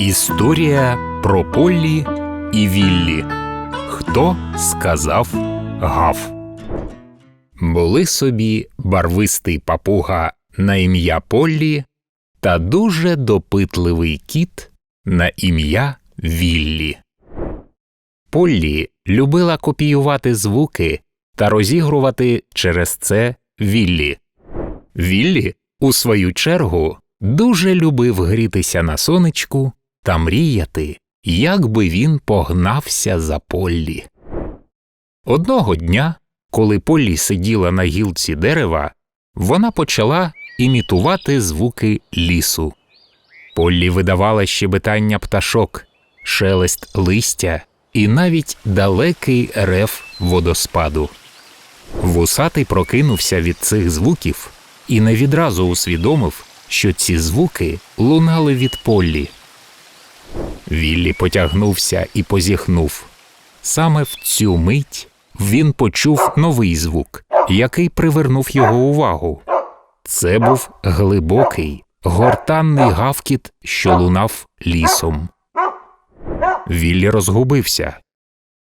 Історія про Поллі і Віллі. Хто сказав гав? Були собі барвистий папуга на ім'я Поллі та дуже допитливий кіт на ім'я Віллі. Поллі любила копіювати звуки та розігрувати через це Віллі. Віллі, у свою чергу, дуже любив грітися на сонечку та мріяти, як би він погнався за Поллі. Одного дня, коли Поллі сиділа на гілці дерева, вона почала імітувати звуки лісу. Поллі видавала щебетання пташок, шелест листя і навіть далекий рев водоспаду. Вусатий прокинувся від цих звуків і не відразу усвідомив, що ці звуки лунали від Поллі. Віллі потягнувся і позіхнув. Саме в цю мить він почув новий звук, який привернув його увагу. Це був глибокий, гортанний гавкіт, що лунав лісом. Віллі розгубився.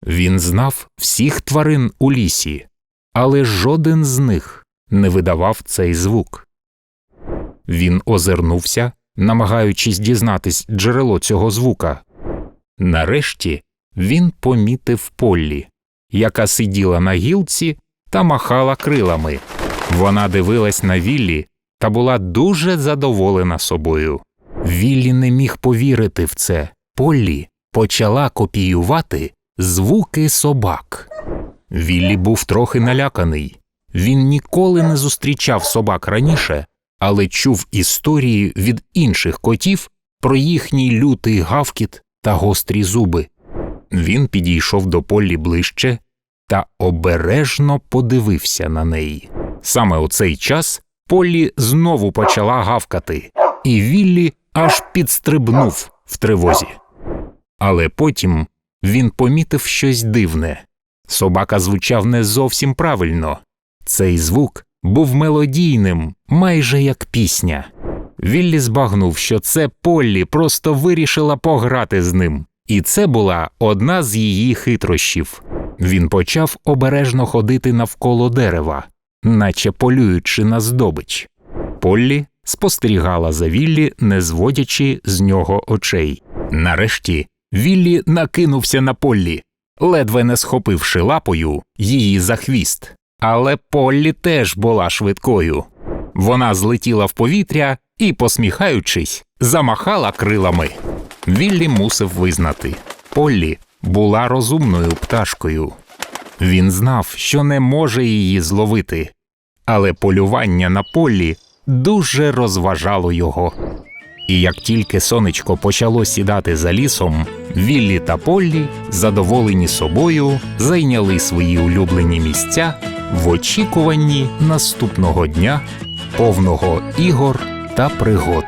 Він знав всіх тварин у лісі, але жоден з них не видавав цей звук. Він озирнувся, намагаючись дізнатись джерело цього звука. Нарешті він помітив Поллі, яка сиділа на гілці та махала крилами. Вона дивилась на Віллі та була дуже задоволена собою. Віллі не міг повірити в це. Поллі почала копіювати звуки собак. Віллі був трохи наляканий. Він ніколи не зустрічав собак раніше, але чув історії від інших котів про їхній лютий гавкіт та гострі зуби. Він підійшов до Поллі ближче та обережно подивився на неї. Саме у цей час Поллі знову почала гавкати, і Віллі аж підстрибнув в тривозі. Але потім він помітив щось дивне. Собака звучав не зовсім правильно. Цей звук був мелодійним, майже як пісня. Віллі збагнув, що це Поллі просто вирішила пограти з ним, і це була одна з її хитрощів. Він почав обережно ходити навколо дерева, наче полюючи на здобич. Поллі спостерігала за Віллі, не зводячи з нього очей. Нарешті Віллі накинувся на Поллі, ледве не схопивши лапою її за хвіст. Але Поллі теж була швидкою. Вона злетіла в повітря і, посміхаючись, замахала крилами. Віллі мусив визнати Поллі була розумною пташкою. Він знав, що не може її зловити, але полювання на Поллі дуже розважало його. І як тільки сонечко почало сідати за лісом, Віллі та Поллі, задоволені собою, зайняли свої улюблені місця в очікуванні наступного дня, повного ігор та пригод.